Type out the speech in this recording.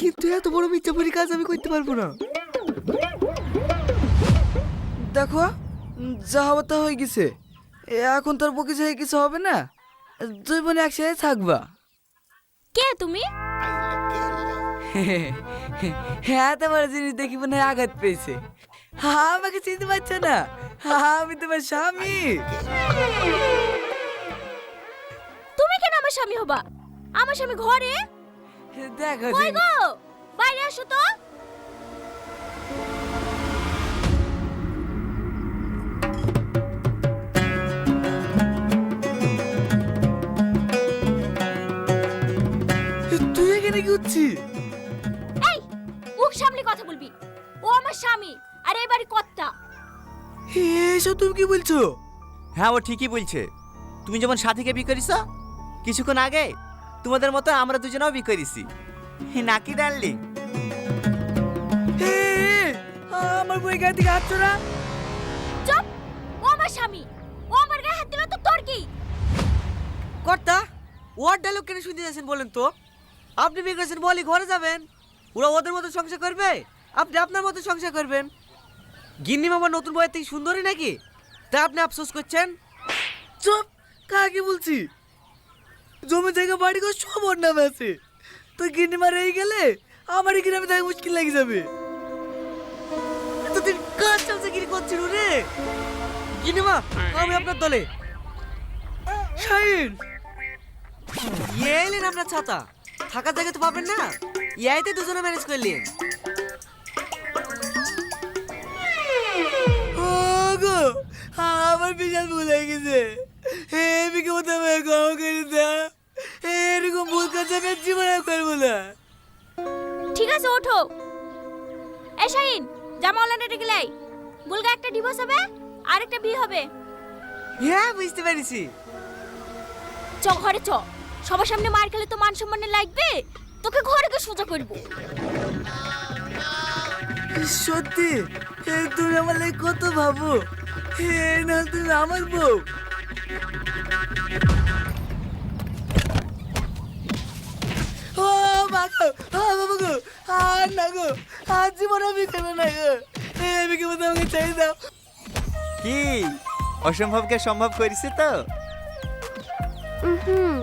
কিন্তু এত বড় মিথ্যাপুরি কাজ আমি করতে পারব না। দেখো যা হওয়ার তা হয়ে গেছে। এখন তোর বকে হয়ে কিছু হবে না দুই বোন একসাথে থাকবা। কে তুমি? হ্যাঁ তোমার জিনিস দেখি মনে হয় আঘাত পেয়েছে। হ্যাঁ আমাকে চিনতে পারছ না? হ্যাঁ আমি তোমার স্বামী। তুমি কেন আমার স্বামী হবা? আমার স্বামী ঘরে? দেখো কই গো? বাইরে আসো তো। তুই এখানে কি হচ্ছিস এই মুখ সামনে কথা বলবি। ও আমার স্বামী আর এই বাড়ি কর্তা। এসব তুমি কি বলছো? হ্যাঁ ও ঠিকই বলছে। তুমি যেমন সাথীকে বিয়ে করিস কিছুক্ষণ আগে তোমাদের মতো আমরা দুজনেও বিয়ে করেছি নাকি ডার্লিং? আমার বই গায়ে দিকে হাঁটছো না? চুপ! ও আমার স্বামী। ও আমার গায়ে হাত দিল তো তোর কি? কর্তা ওয়ার ডায়লগ কেন শুনতে যাচ্ছেন বলেন তো? আপনি বিয়ে করেছেন বলি ঘরে যাবেন। ওরা ওদের মতো সংসার করবে? আপনি আপনার মতো সংসার করবেন। গিন্নি মামা নতুন বইয়ের থেকে সুন্দরী নাকি? তা আপনি আফসোস করছেন? চুপ কাকে বলছি? জমি থেকে বাড়ি করে সব ওর নামে আছে। তো গিন্নি মারে এই গেলে আমারই গ্রামে থাকা মুশকিল লেগে যাবে। এতদিন কাজ চামচাগিরি করছিল রে। গিন্নি মা আমি আপনার দলে। শাহিন! ইয়ে এলেন আপনার ছাতা। থাকার জায়গা তো পাবেন না। ইয়াইতে দুজনে ম্যানেজ করলেন গো আমার বিশাল ভুল হয়ে গেছে। এদিকে মতো ঠিক আছে ওঠো। এই শাহিন জামা ওলানে ডেকে লাই। বুলগা একটা ডিভোর্স হবে আর একটা বিয়ে হবে। হ্যাঁ বুঝতে পেরেছি। চ ঘরে চ। সবার সামনে মার খেলে তো মান সম্মানে লাগবে তোকে ঘরে গিয়ে সোজা করব। সত্যি? এ তুমি আমার লাগে কত ভাবো। হে না তুমি আমার বউ। ও বাবা আর না গো আর জীবন আমি খেলো না গো এ বিকে মতো আমাকে চাই দাও কি অসম্ভবকে সম্ভব করেছি তো হুম